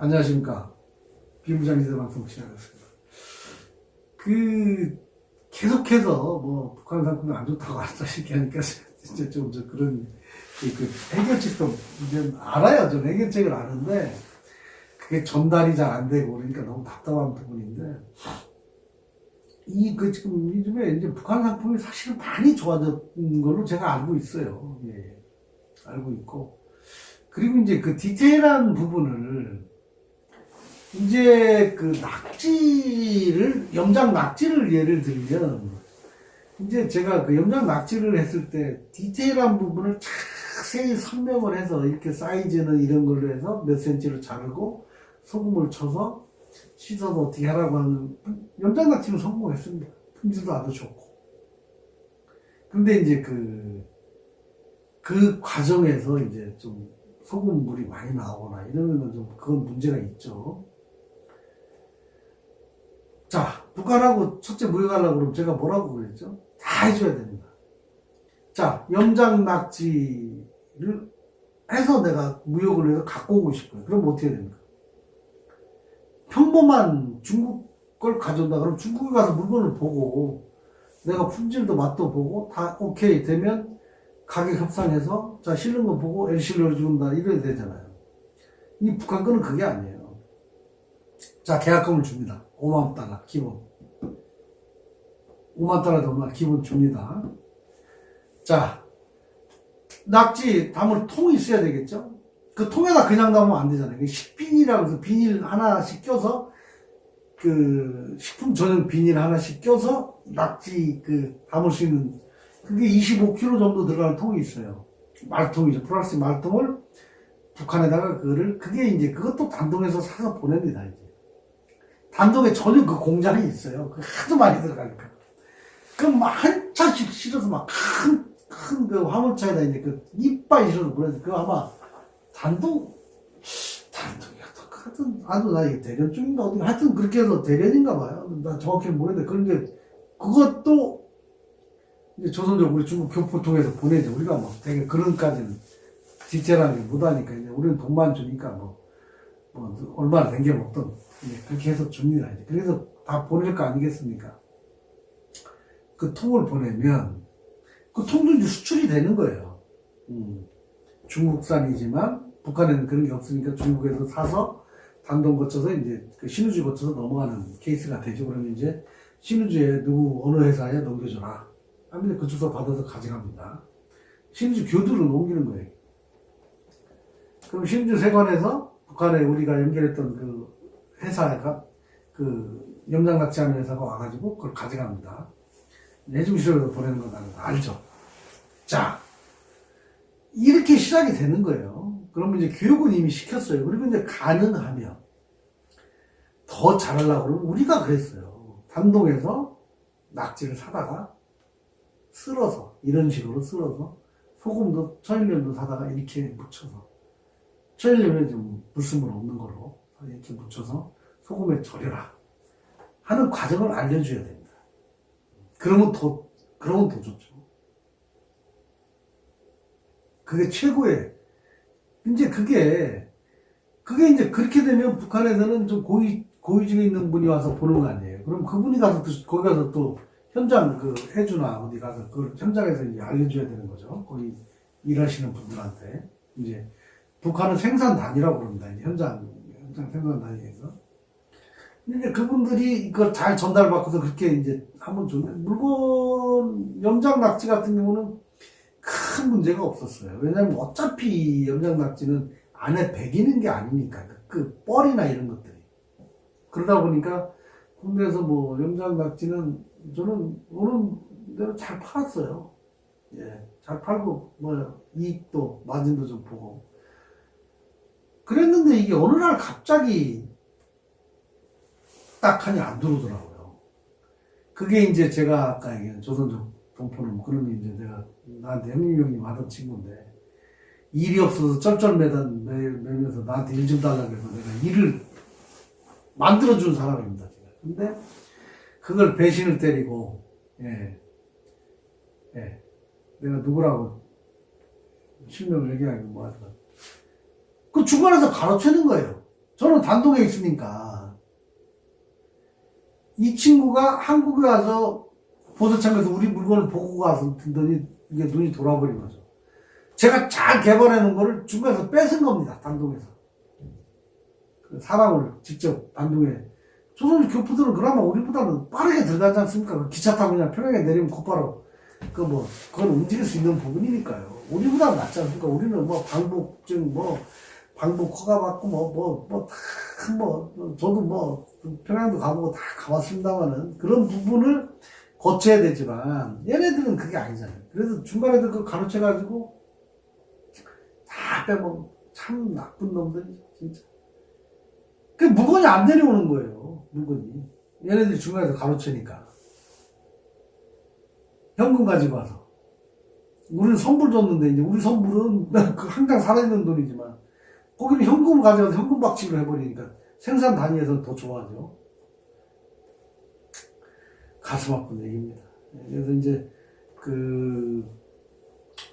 안녕하십니까. 비무장지대 방송 시작하겠습니다. 그, 계속해서 뭐, 북한 상품이 안 좋다고 하다시피 하니까 진짜 좀 저 그런, 그, 그 해결책도 이제 알아요. 좀 해결책을 아는데, 그게 전달이 잘 안 되고 그러니까 너무 답답한 부분인데, 이, 그, 지금 요즘에 이제 북한 상품이 사실은 많이 좋아졌는 걸로 제가 알고 있어요. 예, 예. 알고 있고. 그리고 이제 그 디테일한 부분을 이제 그 낙지를 염장 낙지를 예를 들면 이제 제가 그 염장 낙지를 했을 때 디테일한 부분을 자세히 설명을 해서 이렇게 사이즈는 이런 걸로 해서 몇 센치로 자르고 소금을 쳐서 씻어서 어떻게 하라고 하는 염장 낙지는 성공했습니다. 품질도 아주 좋고. 근데 이제 그, 그 과정에서 이제 좀 소금물이 많이 나오거나 이러면 좀 그건 문제가 있죠. 자, 북한하고 첫째 무역하려고 그러면 제가 뭐라고 그랬죠? 다 해줘야 됩니다. 자, 염장 낙지를 해서 내가 무역을 해서 갖고 오고 싶어요. 그럼 어떻게 됩니까? 평범한 중국 걸 가져온다 그러면 중국에 가서 물건을 보고 내가 품질도 맛도 보고 다 오케이 되면 가격 협상해서 자 실는 거 보고 LC를 준다 이래야 되잖아요. 이 북한 거는 그게 아니에요. 자 계약금을 줍니다. 5만 달러 기본. 5만 달러 더 기본 줍니다. 자 낙지 담을 통이 있어야 되겠죠? 그 통에다 그냥 담으면 안 되잖아요. 식비닐이라고 해서 비닐 하나씩 껴서 그 식품 전용 비닐 하나씩 껴서 낙지 그 담을 수 있는 그게 25kg 정도 들어가는 통이 있어요. 말통이죠. 플라스틱 말통을 북한에다가 그거를 그게 이제 그것도 단동에서 사서 보냅니다. 이제 단동에 전혀 그 공장이 있어요. 그 하도 많이 들어가니까. 그럼 막한 차씩 실어서 막 큰 큰 그 화물차에다 이제 그 이빨 실어서 보내서 그거 아마 단동 단동이야 하여튼 아주 나 이게 대련 쪽인가 어디 하여튼 그렇게 해서 대련인가 봐요. 나 정확히 모르겠는데 그런데 그것도 이제 조선족 우리 중국 교포 통해서 보내죠. 우리가 뭐 되게 그런까지는 디테일하게 못하니까 이제 우리는 돈만 주니까 뭐, 뭐 얼마나 된게 먹든 이제 그렇게 해서 줍니다. 그래서 다 보낼 거 아니겠습니까? 그 통을 보내면 그 통도 이제 수출이 되는 거예요. 음. 중국산이지만 북한에는 그런 게 없으니까 중국에서 사서 단동 거쳐서 이제 그 신우주 거쳐서 넘어가는 케이스가 되죠. 그러면 이제 신우주에 누구 어느 회사에 넘겨줘라. 하면 그 주소 받아서 가져갑니다. 신우주 교두를 옮기는 거예요. 그럼 신우주 세관에서 북한에 우리가 연결했던 그 회사가 그 염장 납치하는 회사가 와가지고 그걸 가져갑니다. 내중실험에서 보내는 건 알죠. 자, 이렇게 시작이 되는 거예요. 그러면 이제 교육은 이미 시켰어요. 그리고 이제 가능하면 더 잘하려고 그러면 우리가 그랬어요. 단동에서 낙지를 사다가 쓸어서 이런 식으로 쓸어서 소금도 천일염도 사다가 이렇게 묻혀서 천일염에 좀 불순물 없는 걸로 이렇게 묻혀서 소금에 절여라 하는 과정을 알려줘야 됩니다. 그러면 더 그러면 더 좋죠. 그게 최고의 이제 그게 그게 이제 그렇게 되면 북한에서는 좀 고위 고위직에 있는 분이 와서 보는 거 아니에요. 그럼 그분이 가서 또 거기 가서 또 현장 그 해주나 어디 가서 그 현장에서 이제 알려줘야 되는 거죠. 거기 일하시는 분들한테 이제 북한은 생산단이라고 그럽니다. 현장 현장 생산 단위에서. 근데 이제 그분들이 이걸 잘 전달받고서 그렇게 이제 하면 좋네. 물건 염장 낙지 같은 경우는 큰 문제가 없었어요. 왜냐면 어차피 염장 낙지는 안에 배기는 게 아니니까 그, 그 뻘이나 이런 것들이 그러다 보니까 국내에서 뭐 염장 낙지는 저는 오는 대로 잘 팔았어요. 예, 잘 팔고 뭐 이익도 마진도 좀 보고 그랬는데 이게 어느 날 갑자기 딱 하니 안 들어오더라고요. 그게 이제 제가 아까 얘기한 조선족 동포는 그러면 이제 내가 나한테 형님 형님 하던 친구인데 일이 없어서 쩔쩔매던 매면서 나한테 일 좀 달라고 해서 내가 일을 만들어준 사람입니다. 제가. 근데 그걸 배신을 때리고 예, 예, 내가 누구라고 실명을 얘기하기 뭐그 중간에서 가로채는 거예요. 저는 단독에 있으니까 이 친구가 한국에 와서 보도창에서 우리 물건을 보고 가서 듣더니 이게 눈이 돌아버린 거죠. 제가 잘 개발해 놓은 거를 중간에서 뺏은 겁니다. 단독에서. 그 사람을 직접 단독에. 조선 교포들은 그나마 우리보다는 빠르게 들어가지 않습니까? 그 기차 타고 그냥 평양에 내리면 곧바로 그 뭐, 그걸 움직일 수 있는 부분이니까요. 우리보다 낫지 않습니까? 우리는 뭐 방북증, 뭐, 방북 허가 받고 뭐, 뭐, 뭐, 다, 뭐, 저도 뭐, 평양도 가보고 다 가봤습니다만은 그런 부분을 거쳐야 되지만, 얘네들은 그게 아니잖아요. 그래서 중간에도 그 가르쳐가지고 다 빼먹, 참 나쁜 놈들이 진짜. 그 물건이 안 내려오는 거예요, 물건이. 얘네들이 중간에서 가로채니까. 현금 가지고 와서. 우리는 선불 줬는데, 이제 우리 선불은 그 항상 살아있는 돈이지만, 거기는 현금을 가져가서 현금 박치를 해버리니까 생산 단위에서는 더 좋아하죠. 가슴 아픈 얘기입니다. 그래서 이제, 그,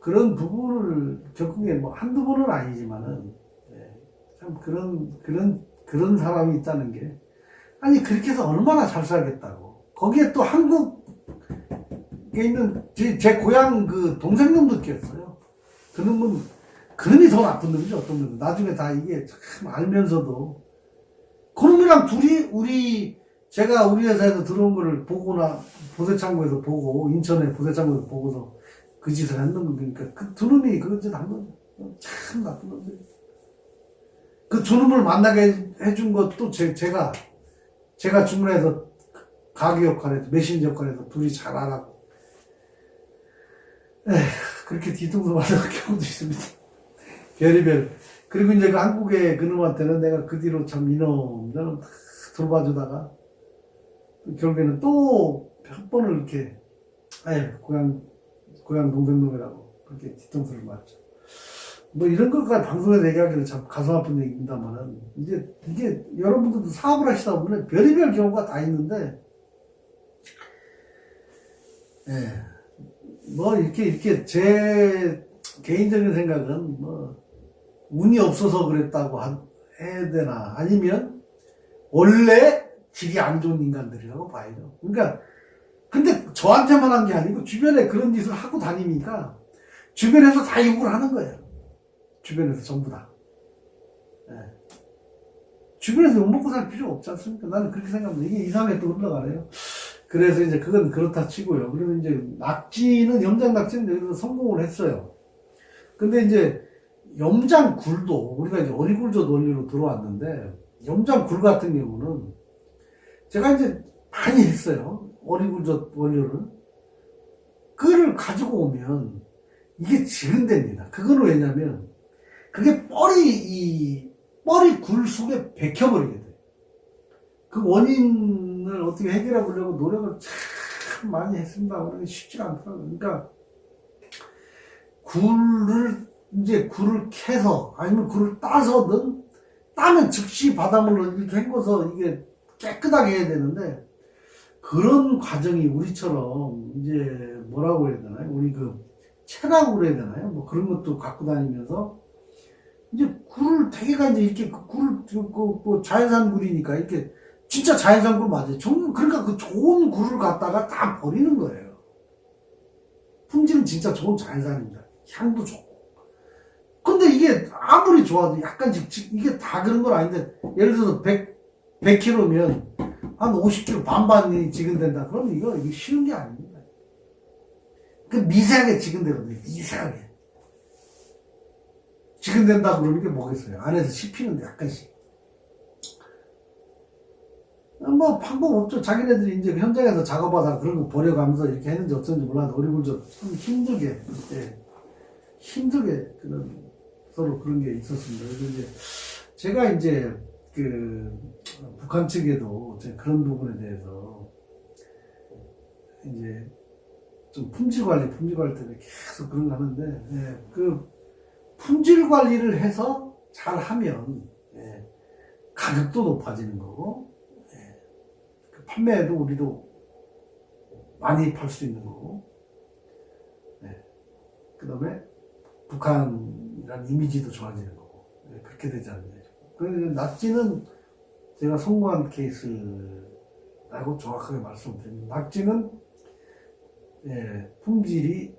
그런 부분을 결국에 뭐 한두 번은 아니지만은, 예, 참 그런, 그런, 그런 사람이 있다는 게, 아니, 그렇게 해서 얼마나 잘 살겠다고. 거기에 또 한국에 있는 제, 제 고향 그 동생놈도 끼었어요. 그 놈은, 그놈이 더 나쁜 놈이죠, 어떤 놈은. 나중에 다 이게 참 알면서도. 그놈이랑 둘이, 우리, 제가 우리 회사에서 들어온 거를 보거나, 보세창고에서 보고, 인천에 보세창고에서 보고서 그 짓을 했는 거니까, 그 두 놈이 그거 짓한 거죠. 참 나쁜 놈들. 그 두 놈을 만나게 해- 해준 것도 제, 제가, 제가 주문해서 가게 역할에서, 메신저 역할에서 둘이 잘 알아고. 에휴, 그렇게 뒤통수 맞은 경우도 있습니다. 별이별. 그리고 이제 그 한국의 그놈한테는 내가 그 뒤로 참 이놈, 저는 다 돌봐주다가, 결국에는 또몇 번을 이렇게, 아유, 고향, 고향 동생 놈이라고 그렇게 뒤통수를 맞죠. 뭐 이런 것까지 방송에서 얘기하기는 참 가슴 아픈 얘기입니다만은, 이제 이게 여러분들도 사업을 하시다 보면 별의별 경우가 다 있는데, 예. 뭐 이렇게, 이렇게 제 개인적인 생각은 뭐, 운이 없어서 그랬다고 하- 해야 되나, 아니면 원래 질이 안 좋은 인간들이라고 봐야죠. 그러니까, 근데 저한테만 한 게 아니고 주변에 그런 짓을 하고 다니니까 주변에서 다 욕을 하는 거예요. 주변에서 전부 다. 예. 주변에서 욕 먹고 살 필요 없지 않습니까? 나는 그렇게 생각합니다. 이게 이상하게 또 흘러가네요. 그래서 이제 그건 그렇다 치고요. 그리고 이제 낙지는, 염장 낙지는 여기서 성공을 했어요. 근데 이제 염장 굴도, 우리가 이제 어리굴젓 원리로 들어왔는데, 염장 굴 같은 경우는 제가 이제 많이 했어요. 어리굴젓 원료를. 그를 가지고 오면 이게 지근됩니다. 그거는 왜냐면 그게 뻘이 이 뻘이 굴 속에 bek혀버리게 돼요. 그 원인을 어떻게 해결해 보려고 노력을 참 많이 했습니다. 그런데 쉽지가 않더라고요. 그러니까 굴을 이제 굴을 캐서 아니면 굴을 따서든 따면 즉시 바닷물로 이렇게 헹궈서 이게 깨끗하게 해야 되는데 그런 과정이 우리처럼 이제 뭐라고 해야 되나요? 우리 그 체납으로 해야 되나요? 뭐 그런 것도 갖고 다니면서 이제 굴을 대개가 이제 이렇게 그 굴을 그, 그, 뭐 자연산 굴이니까 이렇게 진짜 자연산 굴 맞아요. 정- 그러니까 그 좋은 굴을 갖다가 다 버리는 거예요. 품질은 진짜 좋은 자연산입니다. 향도 좋고. 근데 이게 아무리 좋아도 약간씩 지- 이게 다 그런 건 아닌데 예를 들어서 100 100kg면 한 50kg 반반이 지근된다. 그러면 이거, 이거 쉬운 게 아닙니다. 그 미세하게 지근되거든요. 미세하게. 지근된다 그러면 이게 뭐겠어요? 안에서 씹히는데 약간씩. 뭐 방법 없죠. 자기네들이 이제 현장에서 작업하다 그런 거 버려가면서 이렇게 했는지 어쩐지 몰라도 어리굴 좀 힘들게 예, 힘들게 그런 서로 그런 게 있었습니다. 그래서 이제 제가 이제 그 북한 측에도 그런 부분에 대해서 이제 좀 품질 관리, 품질 관리 때문에 계속 그런 거 하는데 예, 그 품질 관리를 해서 잘 하면 예, 가격도 높아지는 거고 예, 그 판매도 우리도 많이 팔 수 있는 거고 예, 그 다음에 북한 이라는 이미지도 좋아지는 거고 예, 그렇게 되지 않느냐 그래서 낙지는 제가 성공한 케이스라고 정확하게 말씀드립니다. 낙지는 예, 품질이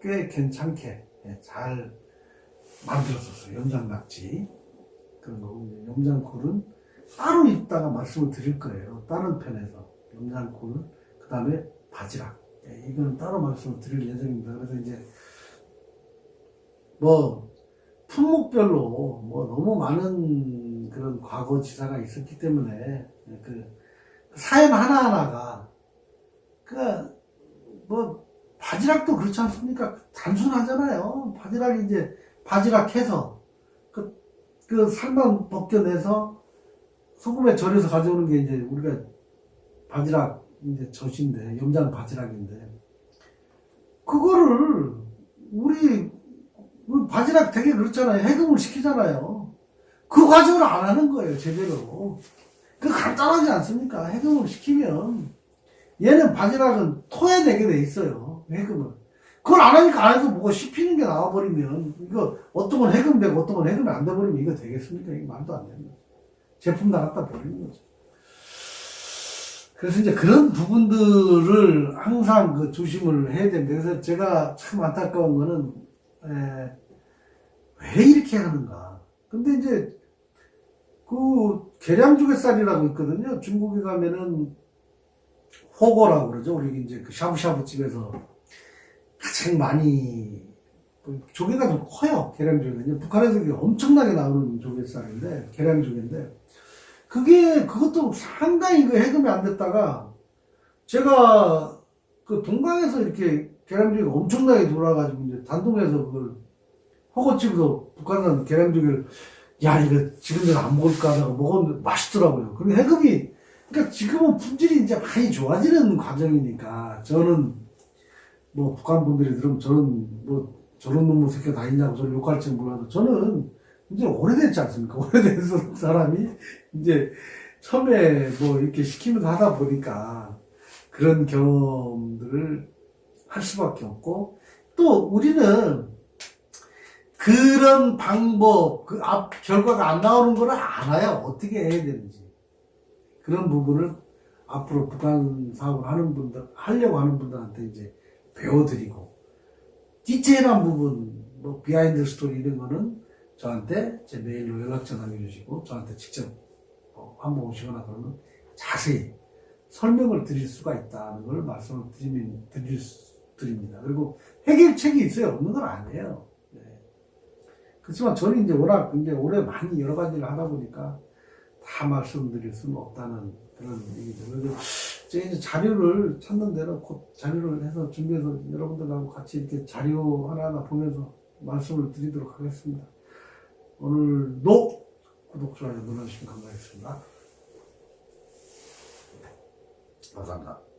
꽤 괜찮게 예, 잘 만들었었어요. 염장 낙지 그런 거고 염장굴은 따로 있다가 말씀을 드릴 거예요. 다른 편에서 염장굴 그 다음에 바지락 예, 이거는 따로 말씀을 드릴 예정입니다. 그래서 이제 뭐 품목별로 뭐 너무 많은 그런 과거 지사가 있었기 때문에 그 사연 하나하나가 그뭐 바지락도 그렇지 않습니까? 단순하잖아요. 바지락이 이제 바지락 해서 그, 그 살만 벗겨내서 소금에 절여서 가져오는 게 이제 우리가 바지락 이제 젖인데 염장 바지락인데 그거를 우리 우리 바지락 되게 그렇잖아요. 해금을 시키잖아요. 그 과정을 안 하는 거예요, 제대로. 그 간단하지 않습니까? 해금을 시키면 얘는 바지락은 토해내게 돼 있어요. 해금을. 그걸 안 하니까 안 해도 뭐가 씹히는 게 나와버리면 이거 어떤 건 해금되고 어떤 건 해금이 안 돼버리면 이거 되겠습니까? 이게 말도 안 되는 거죠. 제품 다 갖다 버리는 거죠. 그래서 이제 그런 부분들을 항상 그 조심을 해야 됩니다. 그래서 제가 참 안타까운 거는 에, 왜 이렇게 하는가. 근데 이제 그 계량조개살이라고 있거든요. 중국에 가면은 호거라고 그러죠. 우리 이제 그 샤브샤브 집에서 가장 많이 그 조개가 좀 커요. 계량조개는요. 북한에서 엄청나게 나오는 조개살인데 계량조개인데 그게 그것도 상당히 그 해금이 안 됐다가 제가 그 동강에서 이렇게 계량조개가 엄청나게 돌아가지고 이제 단동에서 그걸 허거집에서 북한산 계량조개를 야 이거 지금 내가 안 먹을까 하다가 먹었는데 맛있더라고요. 그리고 해금이 그러니까 지금은 품질이 이제 많이 좋아지는 과정이니까 저는 뭐 북한 분들이 들으면 저는 뭐 저런 놈의 새끼 다 있냐고 저를 욕할지 몰라도 저는 이제 오래됐지 않습니까? 오래된 사람이 이제 처음에 뭐 이렇게 시키면서 하다 보니까 그런 경험들을 할 수밖에 없고 또 우리는 그런 방법 그 앞 결과가 안 나오는 거를 알아요 어떻게 해야 되는지 그런 부분을 앞으로 북한 사업을 하는 분들 하려고 하는 분들한테 이제 배워드리고 디테일한 부분 뭐 비하인드 스토리 이런 거는 저한테 제 메일로 연락처 남겨주시고 저한테 직접 뭐 한번 오시거나 그러면 자세히 설명을 드릴 수가 있다는 걸 말씀을 드리면 드릴 수- 드립니다. 그리고 해결책이 있어요. 없는 건 아니에요. 네. 그렇지만 저는 이제 워낙 이제 올해 많이 여러 가지를 하다 보니까 다 말씀드릴 수는 없다는 그런 얘기죠. 그래서 제가 이제 자료를 찾는 데는 곧 자료를 해서 준비해서 여러분들하고 같이 이렇게 자료 하나하나 보면서 말씀을 드리도록 하겠습니다. 오늘도 구독, 좋아요 눌러주시면 감사하겠습니다. 감사합니다.